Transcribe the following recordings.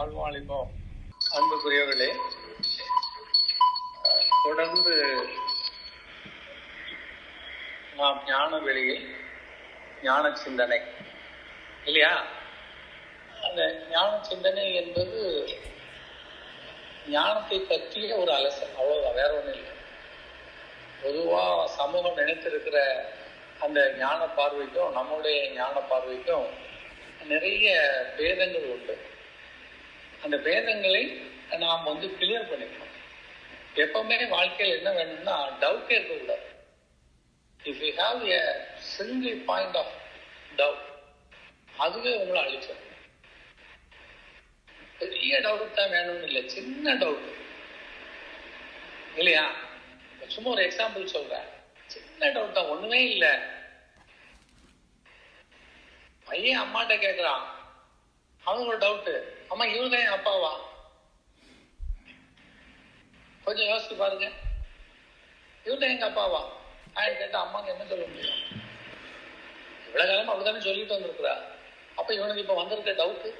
வாழ்வாளிப்போம் அன்புக்குரியவர்களே தொடர்ந்து நாம் ஞான வெளியில் ஞான சிந்தனை. இல்லையா? அந்த ஞான சிந்தனை என்பது ஞானத்தை பற்றிய ஒரு அலசல் அவ்வளோதான் வேற ஒன்றும் இல்லை. பொதுவாக சமூகம் நினைத்திருக்கிற அந்த ஞான பார்வைக்கும் நம்முடைய ஞான பார்வைக்கும் நிறைய பேதங்கள் உண்டு. அந்த பேதங்களை நாம் வந்து கிளியர் பண்ணிக்கணும். எப்பவுமே வாழ்க்கையில் என்ன வேணும்னா டவுட்டே இருக்கக்கூடாது. If you have a single point of doubt அதுவே உங்களை அழிச்சிடும் பெரிய டவுட் தான் வேணும்னு இல்லை சின்ன டவுட் இல்லையா? சும்மா ஒரு எக்ஸாம்பிள் சொல்றேன். சின்ன டவுட் தான் ஒண்ணுமே இல்லை. பையன் அம்மாட்ட கேட்குறான் அவங்க ஒரு டவுட்டு அம்மா இவங்க என் அப்பாவா? கொஞ்சம் யோசிச்சு பாருங்க. இவங்க எங்க அப்பாவா? ஆயிரம் கேட்டா அம்மாக்கு என்ன சொல்ல முடியும்? இவ்வளவு காலமா அப்படித்தானே சொல்லிட்டு வந்திருக்கிறா. அப்ப இவனுக்கு இப்ப வந்திருக்க டவுட்டு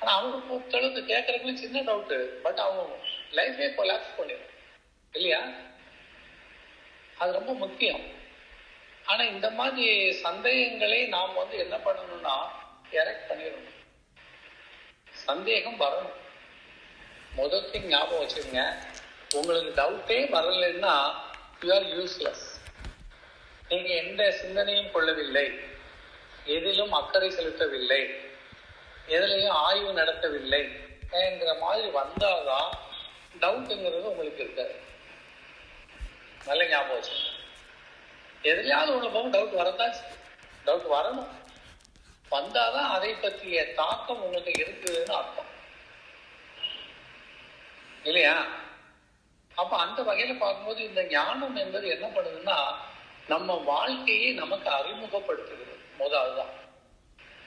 ஆனா அவனுக்கு பொறுத்தளவுக்கு கேட்கறதுக்கு சின்ன டவுட்டு பட் அவங்க லைஃபே கொலாப்ஸ் பண்ணிடும் இல்லையா? அது ரொம்ப முக்கியம். ஆனா இந்த மாதிரி சந்தேகங்களை நாம் வந்து என்ன பண்ணணும்னா எரெக்ட் பண்ணிடணும். சந்தேகம் வரணும். முதல் ஞாபகம் வச்சுக்கோங்க. உங்களுக்கு டவுட்டே வரலைன்னா யூ ஆர் யூஸ்லெஸ் நீங்கள் எந்த சிந்தனையும் கொள்ளவில்லை. எதிலும் அக்கறை செலுத்தவில்லை. எதிலையும் ஆய்வு நடத்தவில்லை. என்கிற மாதிரி வந்தாதான் டவுட்டுங்கிறது உங்களுக்கு இருக்காது. நல்ல ஞாபகம் வச்சுக்கோங்க. எதுலையாவது ஒண்ணு டவுட் வரதான் டவுட் வரணும். வந்தாதான் அதை பற்றிய தாக்கம் உங்களுக்கு இருக்குதுன்னு அர்த்தம். இல்லையா? அப்ப அந்த வகையில பார்க்கும்போது இந்த ஞானம் என்பது என்ன பண்ணுதுன்னா நம்ம வாழ்க்கையை நமக்கு அறிமுகப்படுத்துகிறது. முதல் அதுதான்.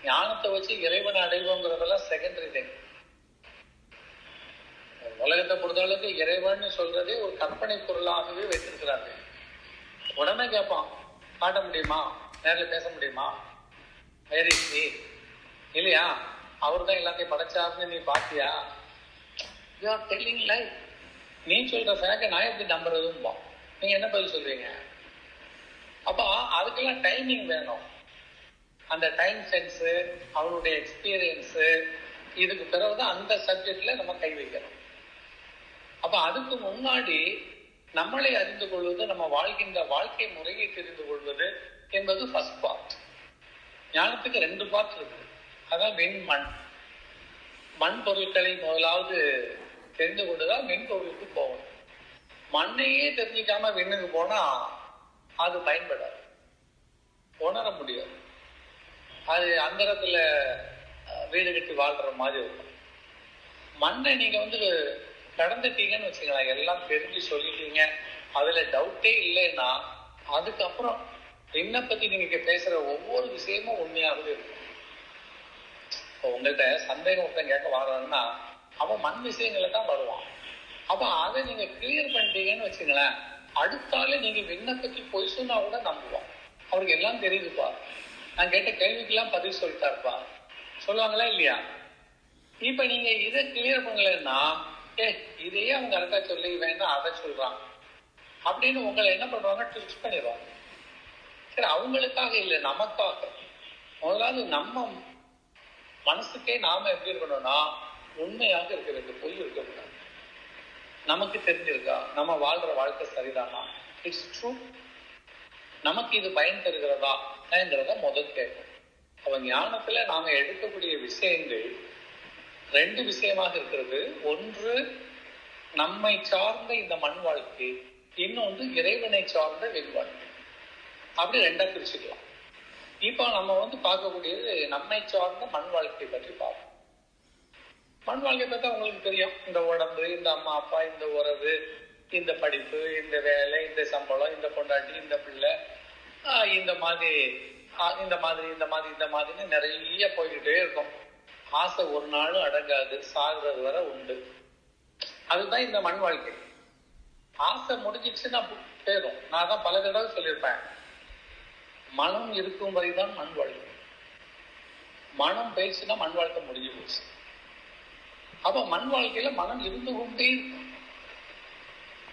ஞானத்தை வச்சு இறைவனை அடைவோங்கிறதெல்லாம் செகண்டரி திங் உலகத்தை பொறுத்தளவுக்கு இறைவன் சொல்றதே ஒரு கற்பனை பொருளாகவே வைத்திருக்கிறார்கள். உடனே கேட்பான் காட்ட முடியுமா? நேரில் பேச முடியுமா? வேற இல்லையா? அவர் தான் எல்லாத்தையும் படைச்சாருன்னு நீ பாத்தியா? யூ ஆர் டெல்லிங் லைஃப் நீ சொல்ற ஃபேக்டை நான் எப்படி நம்புறதும்பா? நீங்க என்ன பதில் சொல்றீங்க? அப்போ அதுக்கெல்லாம் டைமிங் வேணும். அந்த டைம் சென்ஸு அவனுடைய எக்ஸ்பீரியன்ஸு இதுக்கு பிறகுதான் அந்த சப்ஜெக்ட்ல நம்ம கை வைக்கணும். அப்ப அதுக்கு முன்னாடி நம்மளை அறிந்து கொள்வது நம்ம வாழ்கின்ற வாழ்க்கை முறையை தெரிந்து கொள்வது என்பது ஃபர்ஸ்ட் பார்ட் ஞானத்துக்கு ரெண்டு பார்ட் இருக்கு. அதான் வெண்மண் மண். மண் பொருட்களை முதலாவது தெரிந்து கொண்டுதான் மென்பொருளுக்கு போகணும். மண்ணையே தெரிஞ்சிக்காம விண்ணுக்கு போனா அது பயன்படாது. உணர முடியாது. அது அந்தரத்துல வீடு கட்டி வாழ்ற மாதிரி இருக்கும். மண்ணை நீங்க வந்து கடந்துட்டீங்கன்னு வச்சுக்கலாம் எல்லாம் தெரிஞ்சு சொல்லிட்டீங்க அதுல டவுட்டே இல்லைன்னா அதுக்கப்புறம் என்ன பத்தி நீங்க பேசுற ஒவ்வொரு விஷயமும் உண்மையாகவே இருக்கும் இப்போ உங்கள்கிட்ட சந்தேகம் ஒருத்தன் கேட்க வரான்னா அவன் மண் விஷயங்களை தான் வருவான். அப்ப அதை நீங்க கிளியர் பண்ணிட்டீங்கன்னு வச்சுங்களேன் அடுத்தாலே நீங்க விண்ணப்பத்தி பொய் சொன்னா கூட நம்புவான். அவருக்கு எல்லாம் தெரியுதுப்பா. நான் கேட்ட கேள்விக்கெல்லாம் பதில் சொல்லிட்டாருப்பா. சொல்லுவாங்களா இல்லையா? இப்ப நீங்க இதை கிளியர் பண்ணலன்னா ஏ இதையே அவங்க கரெக்டா சொல்லி வேண்டாம் அதை சொல்றான். அப்படின்னு உங்களை என்ன பண்ணுவாங்க ட்விஸ்ட் பண்ணிடுவாங்க. அவங்களுக்காக இல்லை நமக்காக. முதலாவது நம்ம மனசுக்கே நாம எப்படி இருக்கணும்னா உண்மையாக இருக்க வேண்டும் பொய் இருக்கக்கூடாது. நமக்கு தெரிஞ்சிருக்கா? நம்ம வாழ்ற வாழ்க்கை சரிதானா? இட்ஸ் ட்ரூ நமக்கு இது பயன் தருகிறதா? தருகிறதாங்கிறத முதல் கேட்கும். அவன் ஞானத்துல நாம எடுக்கக்கூடிய விஷயங்கள் ரெண்டு விஷயமாக இருக்கிறது. ஒன்று நம்மை சார்ந்த இந்த மண் வாழ்க்கை. இன்னொன்று இறைவனை சார்ந்த வெண் வாழ்க்கை. அப்படி ரெண்டா பிரிச்சுக்கலாம். இப்போ நம்ம வந்து பார்க்கக்கூடியது நம்மை சார்ந்த மண் வாழ்க்கை பற்றி பார்ப்போம். மண் வாழ்க்கை பார்த்தா உங்களுக்கு தெரியும். இந்த உடம்பு இந்த அம்மா அப்பா இந்த உறவு இந்த படிப்பு இந்த வேலை இந்த சம்பளம் இந்த பொண்டாட்டி இந்த பிள்ளை இந்த மாதிரி இந்த மாதிரி இந்த மாதிரி இந்த மாதிரின்னு நிறைய போய்கிட்டே இருக்கும். ஆசை ஒரு நாளும் அடங்காது. சாகுறது வரை உண்டு. அதுதான் இந்த மண் வாழ்க்கை. ஆசை முடிஞ்சிச்சுன்னா போயிடும். நான் தான் பல தடவை சொல்லியிருப்பேன். மனம் இருக்கும் வரைதான் மண் வாழ்க்கை மனம் போயிடுச்சுன்னா மண் வாழ்க்கை முடிஞ்சு போச்சு. அப்ப மண் வாழ்க்கையில மனம் இருந்து கொண்டே இருக்கும்.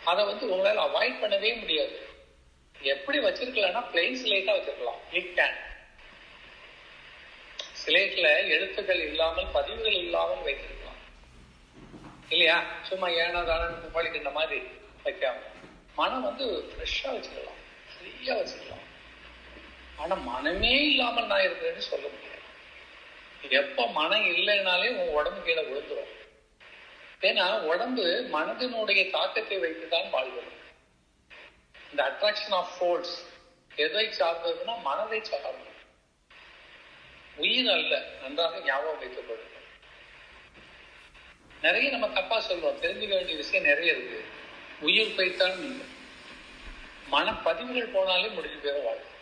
அதை வந்து உங்களால அவாய்ட் பண்ணவே முடியாது. எப்படி வச்சிருக்கலாம்னா பிளெயின் ஸ்லேட்டா வச்சிருக்கலாம். கிளிக் கேன் ஸ்லேட்ல எழுத்துக்கள் இல்லாமல் பதிவுகள் இல்லாமல் வைத்திருக்கலாம். இல்லையா? சும்மா ஏனோ தானு பழிக்கின்ற மாதிரி வைக்காம. மனம் வந்து ஃப்ரெஷ்ஷா வச்சுக்கலாம் ஃப்ரீயா வச்சுக்கலாம் ஆனா மனமே இல்லாமல் நான் இருக்கிறேன்னு சொல்ல முடியாது. எப்ப மனம் இல்லைனாலே உன் உடம்பு கீழே விழுந்துரும். ஏன்னா உடம்பு மனதினுடைய தாக்கத்தை வைத்துதான் வாழ்வது இந்த அட்ராக்ஷன் ஆஃப் ஃபோர்ஸ் எதை சார்ந்ததுன்னா மனதை சார்ந்தது. உயிர் அல்ல நன்றாக ஞாபகம் வைக்கப்படும் நிறைய நம்ம தப்பா சொல்லுவோம் தெரிஞ்சுக்க வேண்டிய விஷயம் நிறைய இருக்கு. உயிர் பைத்தான் மன பதிவுகள் போனாலே முடிஞ்சு பேர வாழ்க்கை.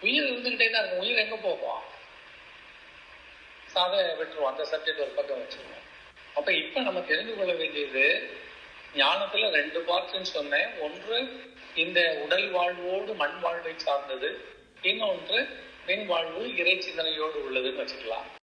உயிர் இருந்துகிட்டே தான் இருக்கும். உயிர் எங்க போகும்? சாத விட்டுருவோம். அந்த சப்ஜெக்ட் ஒரு பக்கம் வச்சிருவோம். அப்ப இப்ப நம்ம தெரிந்து கொள்ள வேண்டியது ஞானத்துல ரெண்டு பார்ட்டுன்னு சொன்னேன். ஒன்று இந்த உடல் வாழ்வோடு மண் வாழ்வை சார்ந்தது. இன்னொன்று பெண் வாழ்வு இறை சிந்தனையோடு உள்ளதுன்னு வச்சுக்கலாம்.